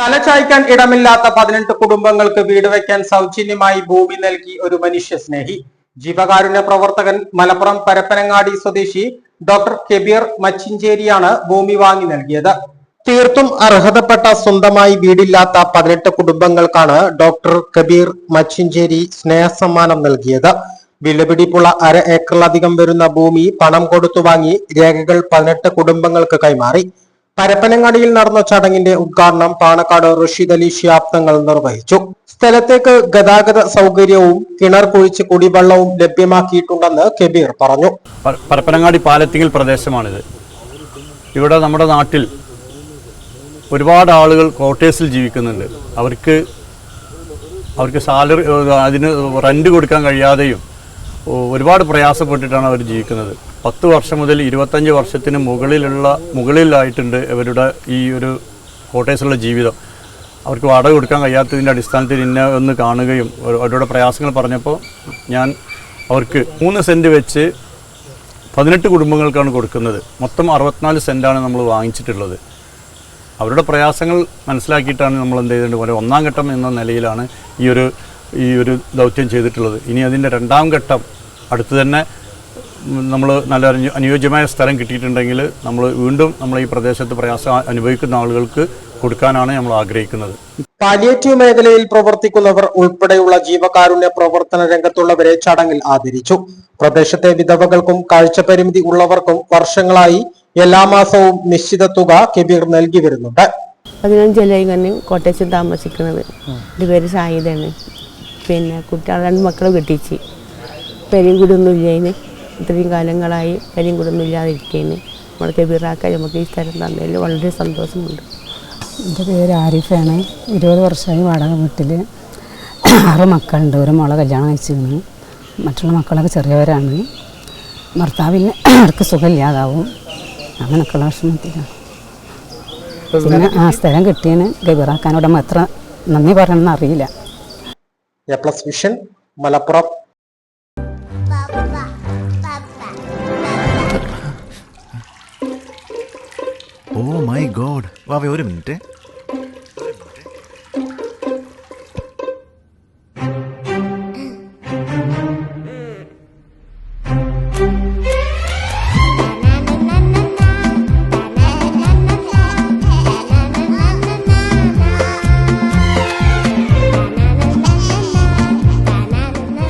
തലചായ്ക്കാൻ ഇടമില്ലാത്ത പതിനെട്ട് കുടുംബങ്ങൾക്ക് വീട് വയ്ക്കാൻ സൗജന്യമായി ഭൂമി നൽകി ഒരു മനുഷ്യ സ്നേഹി. ജീവകാരുണ്യ പ്രവർത്തകൻ മലപ്പുറം പരപ്പനങ്ങാടി സ്വദേശി ഡോക്ടർ കെബീർ മച്ചിഞ്ചേരിയാണ് ഭൂമി വാങ്ങി നൽകിയത്. തീർത്തും അർഹതപ്പെട്ട സ്വന്തമായി വീടില്ലാത്ത പതിനെട്ട് കുടുംബങ്ങൾക്കാണ് ഡോക്ടർ കബീർ മച്ചിഞ്ചേരി സ്നേഹസമ്മാനം നൽകിയത്. വിലപിടിപ്പുള്ള അര ഏക്കറിലധികം വരുന്ന ഭൂമി പണം കൊടുത്തു വാങ്ങി രേഖകൾ പതിനെട്ട് കുടുംബങ്ങൾക്ക് കൈമാറി. പരപ്പനങ്ങാടിയിൽ നടന്ന ചടങ്ങിന്റെ ഉദ്ഘാടനം പാണക്കാട് റഷീദ് അലി തങ്ങൾ നിർവഹിച്ചു. സ്ഥലത്തേക്ക് ഗതാഗത സൗകര്യവും കിണർ കുഴിച്ച് കുടിവെള്ളവും ലഭ്യമാക്കിയിട്ടുണ്ടെന്ന് കെബീർ പറഞ്ഞു. പരപ്പനങ്ങാടി പാലത്തിങ്ങൽ പ്രദേശമാണിത്. ഇവിടെ നമ്മുടെ നാട്ടിൽ ഒരുപാട് ആളുകൾ ക്വാർട്ടേഴ്സിൽ ജീവിക്കുന്നുണ്ട്. അവർക്ക് അവർക്ക് സാലറി അതിന് റെന്റ് കൊടുക്കാൻ കഴിയാതെയും ഒരുപാട് പ്രയാസപ്പെട്ടിട്ടാണ് അവർ ജീവിക്കുന്നത്. പത്ത് വർഷം മുതൽ ഇരുപത്തഞ്ച് വർഷത്തിന് മുകളിലുള്ള മുകളിലായിട്ടുണ്ട് ഇവരുടെ ഈ ഒരു കോട്ടേഴ്സുള്ള ജീവിതം. അവർക്ക് വാടക കൊടുക്കാൻ കഴിയാത്തതിന്റെ അടിസ്ഥാനത്തിൽ ഇന്ന ഒന്ന് കാണുകയും അവരുടെ പ്രയാസങ്ങൾ പറഞ്ഞപ്പോൾ ഞാൻ അവർക്ക് മൂന്ന് സെന്റ് വെച്ച് പതിനെട്ട് കുടുംബങ്ങൾക്കാണ് കൊടുക്കുന്നത്. മൊത്തം അറുപത്തിനാല് സെന്റാണ് നമ്മൾ വാങ്ങിച്ചിട്ടുള്ളത്. അവരുടെ പ്രയാസങ്ങൾ മനസ്സിലാക്കിയിട്ടാണ് നമ്മൾ എന്ത് ചെയ്തിട്ടുണ്ട് ഒന്നാം ഘട്ടം എന്ന നിലയിലാണ് ഈ ഒരു ഈ ഒരു ദൗത്യം ചെയ്തിട്ടുള്ളത്. ഇനി അതിന്റെ രണ്ടാം ഘട്ടം അടുത്ത് തന്നെ നമ്മൾ നല്ല അനു- അനുയോജ്യമായ സ്ഥലം കിട്ടിയിട്ടുണ്ടെങ്കിൽ നമ്മൾ വീണ്ടും നമ്മൾ ഈ പ്രദേശത്ത് പ്രയാസം അനുഭവിക്കുന്ന ആളുകൾക്ക് കൊടുക്കാനാണ് നമ്മൾ ആഗ്രഹിക്കുന്നത്. പാലിയേറ്റീവ് മേഖലയിൽ പ്രവർത്തിക്കുന്നവർ ഉൾപ്പെടെയുള്ള ജീവകാരുണ്യ പ്രവർത്തന രംഗത്തുള്ളവരെ ചടങ്ങിൽ ആദരിച്ചു. പ്രദേശത്തെ വിധവകൾക്കും കാഴ്ചപരിമിതി ഉള്ളവർക്കും വർഷങ്ങളായി എല്ലാ മാസവും നിശ്ചിത തുക കെബീർ നൽകി വരുന്നുണ്ട്. പതിനഞ്ചല്ലേ തന്നെ കോട്ടയത്തിൽ താമസിക്കുന്നത്. എന്റെ പേര് സായിദാണ്. പിന്നെ കുട്ടികൾ രണ്ട് മക്കളെ കെട്ടിച്ച്. പെരും കൂടൊന്നും ഇല്ലതിന് ഇത്രയും കാലങ്ങളായി പെരും കൂടൊന്നും ഇല്ലാതെ ഇരിക്കുന്നതിന് നമ്മൾ കബീറാക്കാൻ നമുക്ക് ഈ സ്ഥലം തന്നതിൽ വളരെ സന്തോഷമുണ്ട്. എന്റെ പേര് ആരിഫാണ്. ഇരുപത് വർഷമായി വാടക വീട്ടിൽ ആറ് മക്കളുണ്ട്. ഒരു മോളെ കല്യാണം കഴിച്ചിരുന്നു. മറ്റുള്ള മക്കളൊക്കെ ചെറിയവരാണ്. ഭർത്താവിന് അവർക്ക് സുഖമില്ലാതാവും അങ്ങനെയൊക്കെയുള്ള വിഷമത്തിലാണ്. പിന്നെ ആ സ്ഥലം കിട്ടിയതിന് ഗബിറാക്കാനോട് നമ്മൾ എത്ര നന്ദി പറയണമെന്ന് അറിയില്ല. A plus vision Malappuram. Oh my god. വാവേ ഒരു minute.